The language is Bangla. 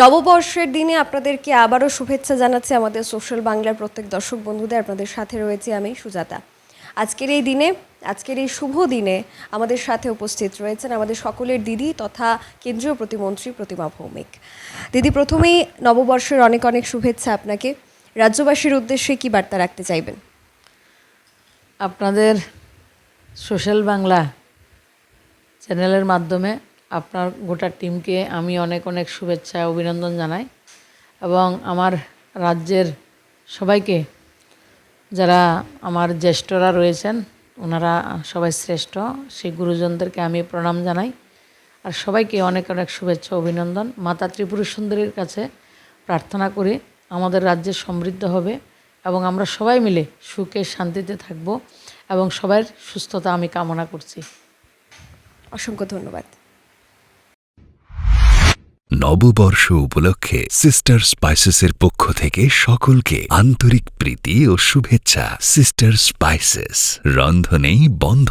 নববর্ষের দিনে আপনাদেরকে আবারও শুভেচ্ছা জানাচ্ছি আমাদের সোশ্যাল বাংলার প্রত্যেক দর্শক বন্ধুদের। আপনাদের সাথে রয়েছে আমি সুজাতা। আজকের এই দিনে, আজকের এই শুভ দিনে আমাদের সাথে উপস্থিত রয়েছেন আমাদের সকলের দিদি তথা কেন্দ্রীয় প্রতিমন্ত্রী প্রতিমা ভৌমিক। দিদি, প্রথমেই নববর্ষের অনেক অনেক শুভেচ্ছা আপনাকে। রাজ্যবাসীর উদ্দেশ্যে কি বার্তা রাখতে চাইবেন? আপনাদের সোশ্যাল বাংলা চ্যানেলের মাধ্যমে আপনার গোটা টিমকে আমি অনেক অনেক শুভেচ্ছা, অভিনন্দন জানাই এবং আমার রাজ্যের সবাইকে, যারা আমার জ্যেষ্ঠরা রয়েছেন ওনারা সবাই শ্রেষ্ঠ, সেই গুরুজনদেরকে আমি প্রণাম জানাই। আর সবাইকে অনেক অনেক শুভেচ্ছা, অভিনন্দন। মাতা ত্রিপুরা সুন্দরীর কাছে প্রার্থনা করি, আমাদের রাজ্যে সমৃদ্ধ হবে এবং আমরা সবাই মিলে সুখে শান্তিতে থাকব এবং সবার সুস্থতা আমি কামনা করছি। অসংখ্য ধন্যবাদ। নববর্ষ উপলক্ষে সিস্টার স্পাইসেসের পক্ষ থেকে সকলকে আন্তরিক প্রীতি ও শুভেচ্ছা। সিস্টার স্পাইসেস রন্ধনেই বন্ধ।